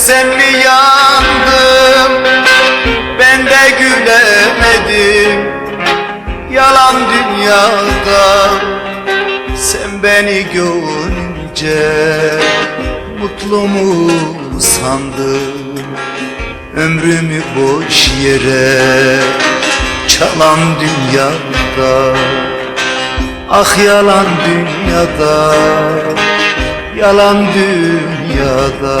sen mi yandım Ben de gülemedim. Yalan dünyada. Sen beni görünce Mutlu mu sandım Ömrümü boş yere Çalan dünyada. Ah yalan dünyada. Yalan dünyada.